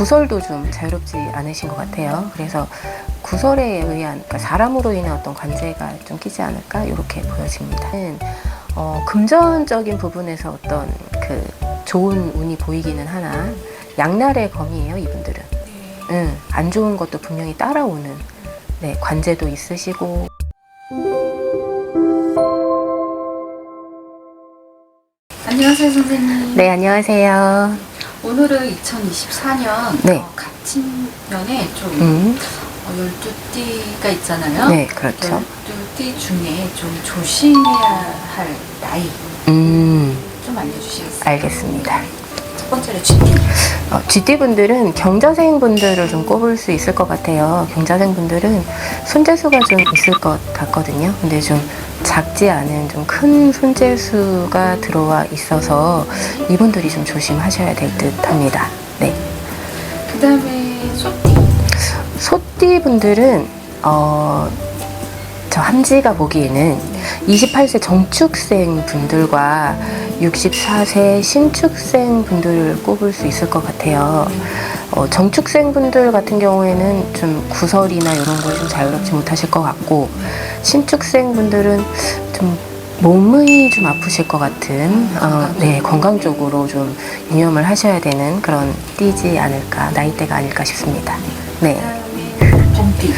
구설도 좀 자유롭지 않으신 것 같아요. 그래서 구설에 의한 그러니까 사람으로 인한 어떤 관제가 좀 끼지 않을까 이렇게 보여집니다. 어, 금전적인 부분에서 어떤 그 좋은 운이 보이기는 하나 양날의 검이에요 이분들은. 응, 안 좋은 것도 분명히 따라오는 네, 관제도 있으시고 안녕하세요 선생님. 네 안녕하세요. 오늘은 2024년 네. 어, 갑진년에 좀 음, 어, 12띠가 있잖아요. 네 그렇죠. 12띠 중에 좀 조심해야 할 나이 음 좀 알려주시겠어요? 알겠습니다. 첫 번째로 쥐띠. 어, GT분들은 경자생 분들을 좀 꼽을 수 있을 것 같아요. 경자생 분들은 손재수가 좀 있을 것 같거든요. 근데 좀 작지 않은 좀 큰 손재수가 들어와 있어서 이분들이 좀 조심하셔야 될 듯 합니다. 네. 그 다음에 소띠. 소띠 분들은, 어, 저 함지가 보기에는 28세 정축생 분들과 64세 신축생 분들을 꼽을 수 있을 것 같아요. 어, 정축생 분들 같은 경우에는 좀 구설이나 이런 걸 좀 자유롭지 못하실 것 같고, 신축생 분들은 좀 몸이 좀 아프실 것 같은, 어, 네, 건강 쪽으로 좀 유념을 하셔야 되는 그런 띠지 않을까, 나이대가 아닐까 싶습니다. 네. 범띠.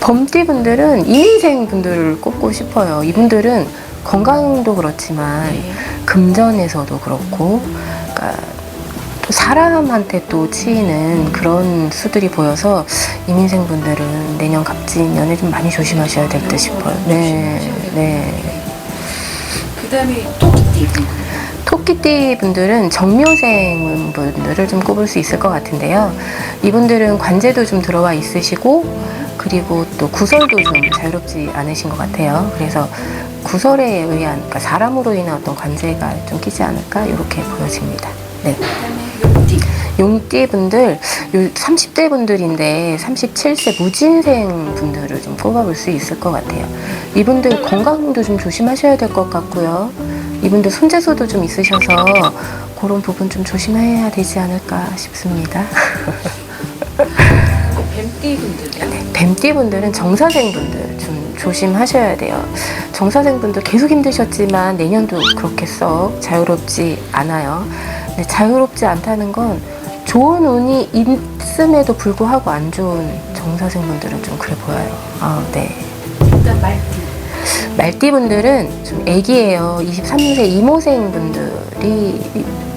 범띠 분들은 이민생 분들을 꼽고 싶어요. 이분들은 건강도 그렇지만 네. 금전에서도 그렇고, 그러니까 또 사람한테 또 치이는 그런 수들이 보여서 이민생 분들은 내년 갑진년에 좀 많이 조심하셔야 될 듯 싶어요. 네, 네. 그 다음에 토끼띠. 토끼띠 분들은 정묘생 분들을 좀 꼽을 수 있을 것 같은데요. 이분들은 관제도 좀 들어와 있으시고, 그리고 또 구설도 좀 자유롭지 않으신 것 같아요. 그래서 구설에 의한, 그러니까 사람으로 인한 어떤 관제가 좀 끼지 않을까, 이렇게 보여집니다. 네. 그 다음에 용띠. 용띠 분들, 30대 분들인데 37세 무진생 분들을 좀 꼽아볼 수 있을 것 같아요. 이분들 건강도 좀 조심하셔야 될 것 같고요. 이분들 손재수도 좀 있으셔서 그런 부분 좀 조심해야 되지 않을까 싶습니다. 그 뱀띠 분들. 뱀띠 분들은 정사생 분들 좀 조심하셔야 돼요. 정사생 분들 계속 힘드셨지만 내년도 그렇게 썩 자유롭지 않아요. 근데 자유롭지 않다는 건 좋은 운이 있음에도 불구하고 안 좋은 정사생 분들은 좀 그래 보여요. 아, 네. 일단 말띠. 말띠 분들은 좀 애기예요. 23세 이모생 분들이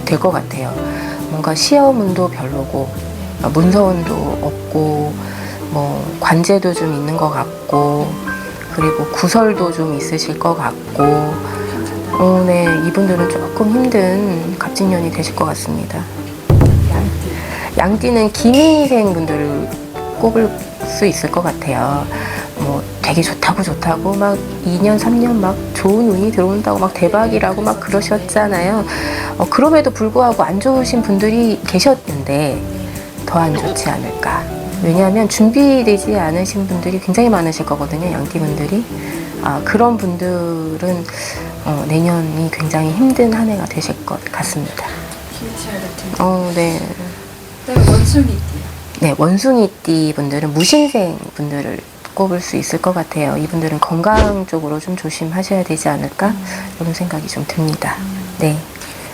될 것 같아요. 뭔가 시험운도 별로고, 어, 문서운도 없고, 뭐, 관제도 좀 있는 것 같고, 그리고 구설도 좀 있으실 것 같고, 어, 네, 이분들은 조금 힘든 갑진년이 되실 것 같습니다. 양띠. 양띠는 기미생 분들을 꼽을 수 있을 것 같아요. 뭐 되게 좋다고 좋다고 막 2년, 3년 막 좋은 운이 들어온다고 막 대박이라고 막 그러셨잖아요. 어, 그럼에도 불구하고 안 좋으신 분들이 계셨는데 더 안 좋지 않을까. 왜냐하면 준비되지 않으신 분들이 굉장히 많으실 거거든요. 양띠 분들이. 아, 그런 분들은 어, 내년이 굉장히 힘든 한 해가 되실 것 같습니다. 어, 네. 원숭이띠. 네, 원숭이띠 분들은 무신생 분들을 꼽을 수 있을 것 같아요. 이분들은 건강 쪽으로 좀 조심하셔야 되지 않을까? 이런 생각이 좀 듭니다. 네.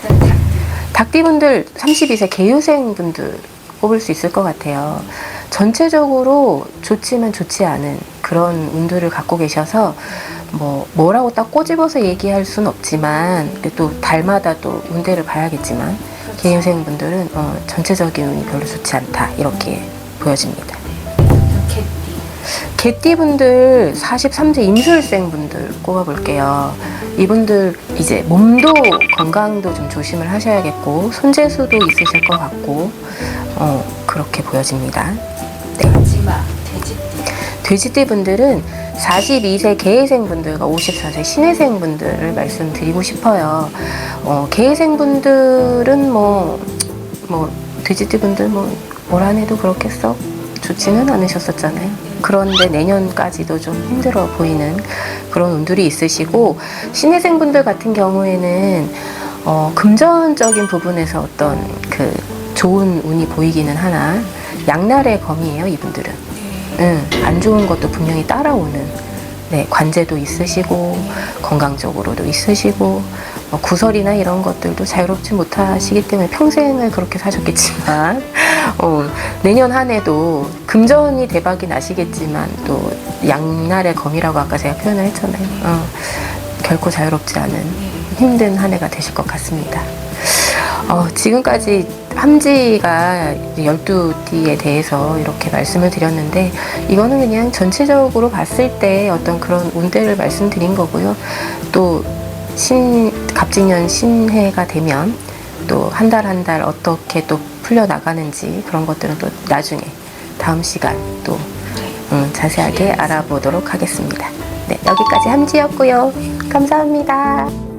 그다음에 닭띠. 닭띠 분들 32세 개유생 분들 꼽을 수 있을 것 같아요. 전체적으로 좋지만 좋지 않은 그런 운들을 갖고 계셔서 뭐 뭐라고 딱 꼬집어서 얘기할 수는 없지만 또 달마다 또 운대를 봐야겠지만 개유생 분들은 어, 전체적인 운이 별로 좋지 않다 이렇게 보여집니다. 개띠. 분들 43세 임술생 분들 꼽아볼게요. 이분들 이제 몸도 건강도 좀 조심을 하셔야겠고 손재수도 있으실 것 같고 어, 그렇게 보여집니다. 마지막 돼지띠. 돼지띠 분들은 42세 개회생 분들과 54세 신회생 분들을 말씀드리고 싶어요. 어, 개회생 분들은 뭐, 뭐, 돼지띠 분들 뭐, 뭘 안 해도 그렇게 썩 좋지는 않으셨었잖아요. 그런데 내년까지도 좀 힘들어 보이는 그런 운들이 있으시고, 신회생 분들 같은 경우에는, 어, 금전적인 부분에서 어떤 그 좋은 운이 보이기는 하나 양날의 검이에요 이분들은. 응, 안 좋은 것도 분명히 따라오는. 네, 관제도 있으시고 건강적으로도 있으시고 뭐 구설이나 이런 것들도 자유롭지 못하시기 때문에 평생을 그렇게 사셨겠지만 어, 내년 한 해도 금전이 대박이 나시겠지만 또 양날의 검이라고 아까 제가 표현을 했잖아요. 어, 결코 자유롭지 않은 힘든 한 해가 되실 것 같습니다. 어, 지금까지 함지가 12띠에 대해서 이렇게 말씀을 드렸는데 이거는 그냥 전체적으로 봤을 때 어떤 그런 운대를 말씀드린 거고요. 또 신, 갑진년 신해가 되면 또 한 달 한 달 어떻게 또 풀려나가는지 그런 것들은 또 나중에 다음 시간 또 음, 자세하게 알아보도록 하겠습니다. 네, 여기까지 함지였고요. 감사합니다.